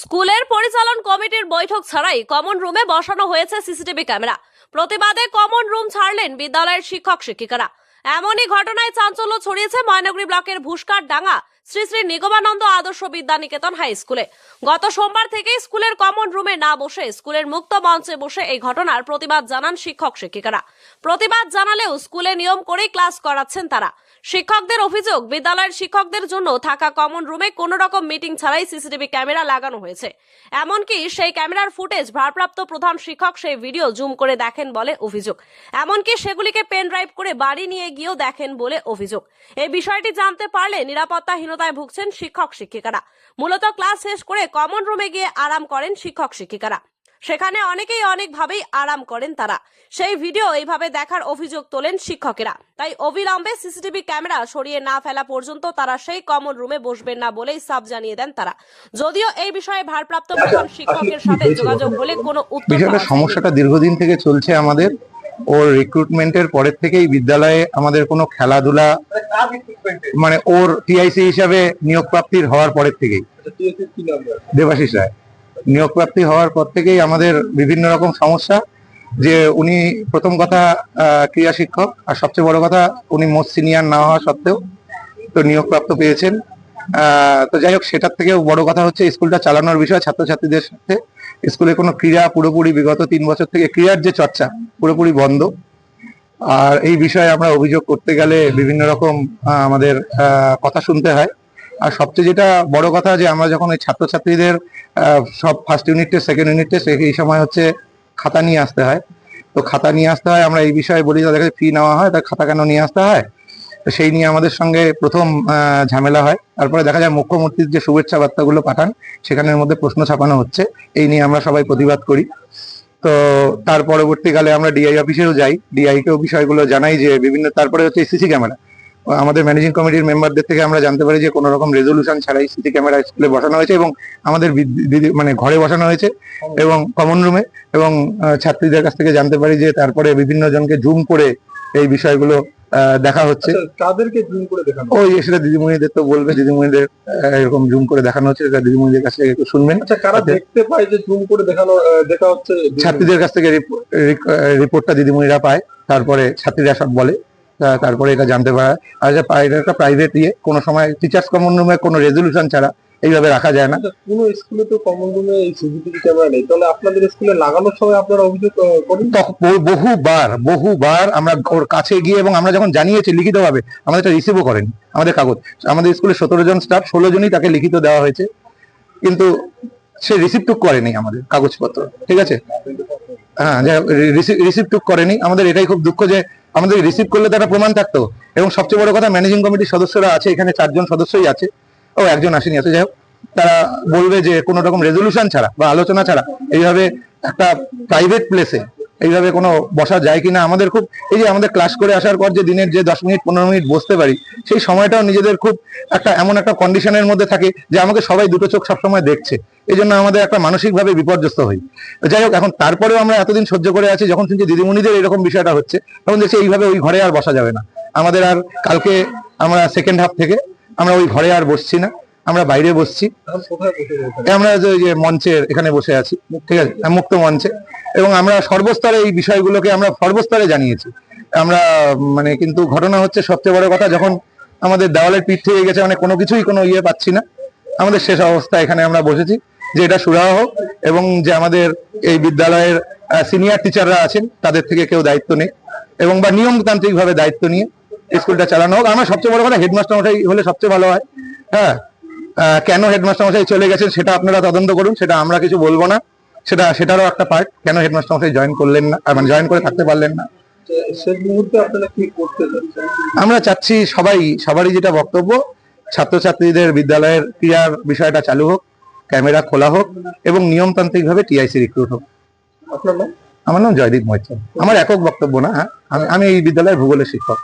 স্কুলের পরিচালন কমিটির বৈঠক ছাড়াই কমন রুমে বসানো হয়েছে সিসিটিভি ক্যামেরা। প্রতিবাদে কমন রুম ছাড়লেন বিদ্যালয়ের শিক্ষক, শিক্ষিকারা। এমনই ঘটনায় চাঞ্চল্য ছড়িয়েছে ময়নগরী ব্লকের ভুসকার ডাঙ্গা শ্রী শ্রী নিগমানন্দ আদর্শ বিদ্যানিকেতন হাই স্কুলে। গত সোমবার থেকে স্কুলের কমন রুমে না বসে স্কুলের মুক্ত মঞ্চে বসে এই ঘটনার প্রতিবাদ জানান শিক্ষক, শিক্ষিকারা। প্রতিবাদ জানালেও স্কুলে নিয়ম করেই ক্লাস করাচ্ছেন তারা। শিক্ষকদের অভিযোগ, বিদ্যালয়ের শিক্ষকদের জন্য থাকা কমন রুমে কোনো রকম মিটিং ছাড়াই সিসিটিভি ক্যামেরা লাগানো হয়েছে। এমনকি সেই ক্যামেরার ফুটেজ ভারপ্রাপ্ত প্রধান শিক্ষক সেই ভিডিও জুম করে দেখেন বলে অভিযোগ। এমনকি সেগুলিকে পেন ড্রাইভ করে বাড়ি নিয়ে গিয়েও দেখেন বলে অভিযোগ। এই বিষয়টি জানতে পারলে নিরাপত্তাহীনতায় ভুগছেন শিক্ষক শিক্ষিকারা মূলত ক্লাস শেষ করে কমন রুমে গিয়ে আরাম করেন শিক্ষক শিক্ষিকারা সেখানে অনেকেই অনেকভাবেই আরাম করেন তারা। সেই ভিডিও এইভাবে দেখার অভিযোগ তোলেন শিক্ষকেরা। তাই অবিলম্বে সিসিটিভি ক্যামেরা সরিয়ে না ফেলা পর্যন্ত তারা সেই কমন রুমে বসবেন না বলেই সাব জানিয়ে দেন তারা। যদিও এই বিষয়ে ভারপ্রাপ্ত প্রধান শিক্ষকের সাথে যোগাযোগ হলে কোনো উত্তর। সমস্যাটা দীর্ঘদিন থেকে চলছে আমাদের। ওর রিক্রুটমেন্টের পরের থেকেই বিদ্যালয়ে আমাদের কোনো খেলাধুলা মানে ওর টিআইসি হিসাবে নিয়োগ প্রাপ্তির হওয়ার পরের থেকেই। দেবাশিস রায়। নিয়োগ প্রাপ্তি হওয়ার পর থেকেই আমাদের বিভিন্ন রকম সমস্যা, যে উনি প্রথম কথা ক্রীড়া শিক্ষক, আর সবচেয়ে বড় কথা, উনি মোস্ট সিনিয়র না হওয়া সত্ত্বেও তো নিয়োগপ্রাপ্ত পেয়েছেন। তো যাই হোক, সেটার থেকেও বড় কথা হচ্ছে, স্কুলটা চালানোর বিষয় ছাত্রছাত্রীদের সাথে। স্কুলে কোনো ক্রীড়া পুরোপুরি বিগত তিন বছর থেকে, ক্রীড়ার যে চর্চা, পুরোপুরি বন্ধ। আর এই বিষয়ে আমরা অভিযোগ করতে গেলে বিভিন্ন রকম আমাদের কথা শুনতে হয়। আর সবচেয়ে যেটা বড় কথা যে আমরা যখন ওই ছাত্রছাত্রীদের সব first unit test second unit test এই সময় হচ্ছে খাতা নিয়ে আসতে হয়। তো খাতা নিয়ে আসতে হয়, আমরা এই বিষয়ে বলি তাদের কাছে ফি নেওয়া হয় তার খাতা কেন নিয়ে আসতে হয়? তো সেই নিয়ে আমাদের সঙ্গে প্রথম ঝামেলা হয়। তারপরে দেখা যায় মুখ্যমন্ত্রীর যে শুভেচ্ছা বার্তাগুলো পাঠান, সেখানের মধ্যে প্রশ্ন ছাপানো হচ্ছে। এই নিয়ে আমরা সবাই প্রতিবাদ করি। তো তার পরবর্তীকালে আমরা ডিআই অফিসেও যাই। ডিআই কেও বিষয়গুলো জানাই যে বিভিন্ন, তারপরে হচ্ছে সিসি ক্যামেরা আমাদের ম্যানেজিং কমিটির মেম্বারদের থেকে আমরা জানতে পারি যে কোনো রকম রেজলিউশন ছাড়াই সিসি ক্যামেরা স্কুলে বসানো হয়েছে এবং আমাদের মানে ঘরে বসানো হয়েছে এবং কমন রুমে এবং ছাত্রীদের কাছ থেকে জানতে পারি যে তারপরে বিভিন্ন জনকে জুম করে এই বিষয়গুলো দেখা হচ্ছে। তাদেরকে জুম করে দেখানো ওই সেটা দিদিমণিদের তো বলবে দিদিমণিদের এরকম জুম করে দেখানো হচ্ছে সেটা দিদিমণিদের কাছ থেকে একটু শুনবেন। আচ্ছা কারা আচ্ছা। দেখতে পায় যে জুম করে দেখানো দেখা হচ্ছে? ছাত্রীদের কাছ থেকে রিপোর্টটা দিদিমণিরা পায় তারপরে ছাত্রীরা সব বলে। তারপরে এটা জানতে পারে আর এটা একটা প্রাইভেট ইয়ে কোনো সময় টিচার্স কমন রুমে কোনো রেজলিউশন ছাড়া এইভাবে রাখা যায় না। কোনো স্কুলে তো কমন রুমে এই সিসিটিভি ক্যামেরা নেই। তাহলে আপনাদের স্কুলে লাগানোর সময় আপনারা অভিযোগ করেন? বহুবার বহুবার আমরা ওর কাছে গিয়ে এবং আমরা যখন জানিয়েছি লিখিতভাবে আমাদের এটা রিসিভও করেনি আমাদের কাগজ। আমাদের স্কুলে সতেরো জন স্টাফ ষোলো জনই তাকে লিখিত দেওয়া হয়েছে। কিন্তু সে রিসিভ টুক করেনি আমাদের কাগজপত্র। ঠিক আছে? হ্যাঁ রিসিভ টুক করেনি। আমাদের এটাই খুব দুঃখ যে আমাদের রিসিভ করলে তো একটা প্রমাণ থাকতো। এবং সবচেয়ে বড় কথা ম্যানেজিং কমিটির সদস্যরা আছে, এখানে চারজন সদস্যই আছে। ও, একজন আসেনি আছে যাই হোক, তারা বলবে যে কোনো রকম রেজলিউশন ছাড়া বা আলোচনা ছাড়া, এইভাবে একটা প্রাইভেট প্লেসে এইভাবে কোনো বসা যায় কিনা? আমাদের খুব এই যে আমাদের ক্লাস করে আসার পর যে দিনের যে দশ মিনিট, পনেরো মিনিট বসতে পারি, সেই সময়টাও নিজেদের খুব একটা এমন একটা কন্ডিশনের মধ্যে থাকে যে আমাকে সবাই দুটো চোখ সবসময় দেখছে। এই জন্য আমাদের একটা মানসিকভাবে বিপর্যস্ত হই। যাই হোক, এখন তারপরেও আমরা এতদিন সহ্য করে আছি, যখন শুনছি দিদিমণিদের এরকম বিষয়টা হচ্ছে, তখন দেখছি এইভাবে ওই ঘরে আর বসা যাবে না। আমাদের আর কালকে আমরা সেকেন্ড হাফ থেকে আমরা ওই ঘরে আর বসছি না। আমরা বাইরে বসছি। আমরা যে মঞ্চের এখানে বসে আছি ঠিক আছে? আহ, মুক্ত মঞ্চে। এবং আমরা সর্বস্তরে এই বিষয়গুলোকে আমরা সর্বস্তরে জানিয়েছি। আমরা মানে কিন্তু ঘটনা হচ্ছে সবচেয়ে বড় কথা যখন আমাদের দেওয়ালের পিঠ থেকে গেছে মানে কোনো কিছুই কোনো ইয়ে পাচ্ছি না। আমাদের শেষ অবস্থা এখানে আমরা বসেছি যে এটা সুরাহা হোক এবং যে আমাদের এই বিদ্যালয়ের সিনিয়র টিচাররা আছেন তাদের থেকে কেউ দায়িত্ব নেই। এবং বা নিয়মতান্ত্রিকভাবে দায়িত্ব নিয়ে স্কুলটা চালানো হোক। আমার সবচেয়ে বড় কথা হেডমাস্টার ওটাই হলে সবচেয়ে ভালো হয়। হ্যাঁ কেন হেডমাস্টার মশাই চলে গেছেন সেটা আপনারা তদন্ত করুন সেটা আমরা কিছু বলব না। সেটা সেটারও একটা পার্ট কেন হেডমাস্টার মশাই জয়েন করলেন না মানে জয়েন করে থাকতে পারলেন না। আমরা চাচ্ছি সবাই সবারই যেটা বক্তব্য ছাত্রছাত্রীদের বিদ্যালয়ের ক্রিয়ার বিষয়টা চালু হোক ক্যামেরা খোলা হোক এবং নিয়মতান্ত্রিকভাবে টিআইসি রিক্রুট হোক। আমার নাম জয়দীপ মৈত্র। আমার একক বক্তব্য না হ্যাঁ? আমি আমি এই বিদ্যালয়ের ভূগোলের শিক্ষক।